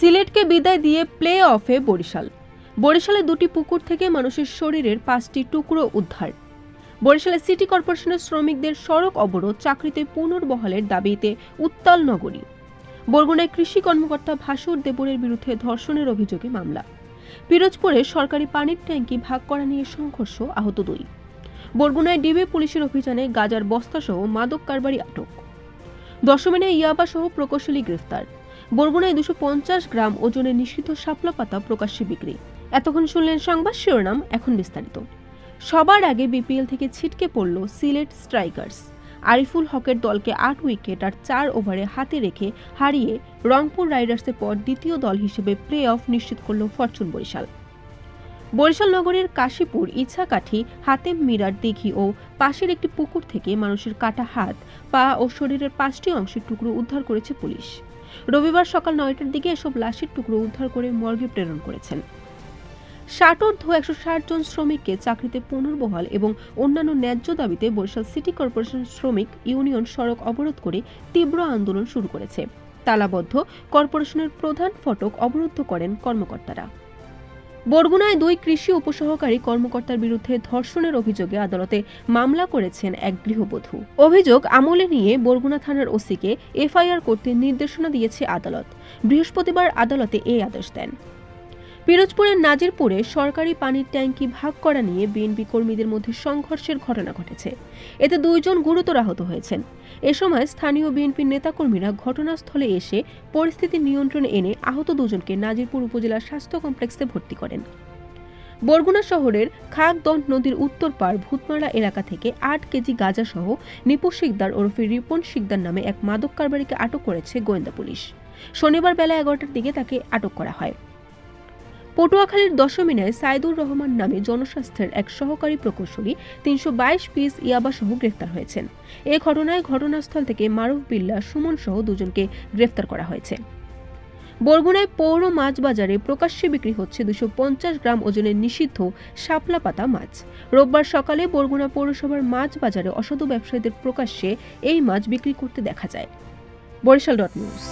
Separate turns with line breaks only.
সিলেটকে বিদায় দিয়ে প্লে অফে বরিশাল। বরিশালে দুটি পুকুর থেকে মানুষের শরীরের পাঁচটি টুকরো উদ্ধার। বরিশালে সিটি কর্পোরেশনের শ্রমিকদের সড়ক অবরোধ চাকরিতে পুনর্বহালের দাবিতে উত্তাল নগরী। বরগুনায় কৃষি কর্মকর্তা ভাসুর দেবরের বিরুদ্ধে ধর্ষণের অভিযোগে মামলা। পিরোজপুরে সরকারি পানির ট্যাঙ্কি ভাগ করা নিয়ে সংঘর্ষ, আহত দুই। বরগুনায় ডিবি পুলিশের অভিযানে গাজার বস্তাসহ মাদক কারবারি আটক। দশমিনে ইয়াবা সহ প্রকৌশলী গ্রেফতার। বরগুনায় দুশো পঞ্চাশ গ্রাম ওজনের নিষিদ্ধ শাপলা পাতা প্রকাশ্যে বিক্রি। এতক্ষণ শুনলেন সংবাদ শিরোনাম, এখন বিস্তারিত। সবার আগে বিপিএল থেকে ছিটকে পড়ল সিলেট স্ট্রাইকার্স। আরিফুল হকের দলকে আট উইকেট আর চার ওভারে হাতে রেখে হারিয়ে রংপুর রাইডার্সের পর দ্বিতীয় দল হিসেবে প্লে অফ নিশ্চিত করল ফরচুন বরিশাল। বরিশাল নগরের কাশীপুর ইছাকাঠি, হাতেম মিরার দিঘি ও পাশের একটি পুকুর থেকে মানুষের কাটা হাত, পা ও শরীরের পাঁচটি অংশের টুকরো উদ্ধার করেছে পুলিশ। রবিবার সকাল নয়টার দিকে এসব লাশের টুকরো উদ্ধার করে মর্গে প্রেরণ করেছেন। ষাটোর্ধ একশো ষাট জন শ্রমিককে চাকরিতে পুনর্বহাল এবং অন্যান্য ন্যায্য দাবিতে বরিশাল সিটি কর্পোরেশন শ্রমিক ইউনিয়ন সড়ক অবরোধ করে তীব্র আন্দোলন শুরু করেছে। তালাবদ্ধ কর্পোরেশনের প্রধান ফটক অবরুদ্ধ করেন কর্মকর্তারা। বরগুনায় দুই কৃষি উপসহকারী কর্মকর্তার বিরুদ্ধে ধর্ষণের অভিযোগে আদালতে মামলা করেছেন এক গৃহবধূ। অভিযোগ আমলে নিয়ে বরগুনা থানার ওসিকে এফআইআর করতে নির্দেশনা দিয়েছে আদালত। বৃহস্পতিবার আদালতে এই আদেশ দেন। পিরোজপুরের নাজিরপুরে সরকারি পানির ট্যাঙ্কি ভাগ করা নিয়ে বিএনপি কর্মীদের মধ্যে সংঘর্ষের ঘটনা ঘটেছে। এতে দুইজন গুরুতর আহত হয়েছেন। এ সময় স্থানীয় বিএনপির নেতাকর্মীরা ঘটনাস্থলে এসে পরিস্থিতি নিয়ন্ত্রণে এনে আহত দুজনকে নাজিরপুর উপজেলা স্বাস্থ্য কমপ্লেক্সে ভর্তি করেন। বরগুনা শহরের খাগদন্ড নদীর উত্তর পার ভূতমারা এলাকা থেকে আট কেজি গাঁজাসহ নিপু শিকদার ওরফে রিপন শিকদার নামে এক মাদক কারবারিকে আটক করেছে গোয়েন্দা পুলিশ। শনিবার বেলা এগারোটার দিকে তাকে আটক করা হয়। পটুয়াখালীর দশমিনায় সাইদুর রহমান নামে জনস্বাস্থ্যের এক সহকারী প্রকৌশলী তিনশো বাইশ পিস ইয়াবাসহ গ্রেফতার হয়েছেন। এ ঘটনায় ঘটনাস্থল থেকে মারুফ বিল্লা, সুমন সহ দুজনকে গ্রেফতার করা হয়েছে। বরগুনায় পৌর মাছ বাজারে প্রকাশ্যে বিক্রি হচ্ছে দুশো গ্রাম ওজনের নিষিদ্ধ শাপলা পাতা মাছ। রোববার সকালে বরগুনা পৌরসভার মাছ বাজারে অসাধু ব্যবসায়ীদের প্রকাশ্যে এই মাছ বিক্রি করতে দেখা যায়। Barishal dot news.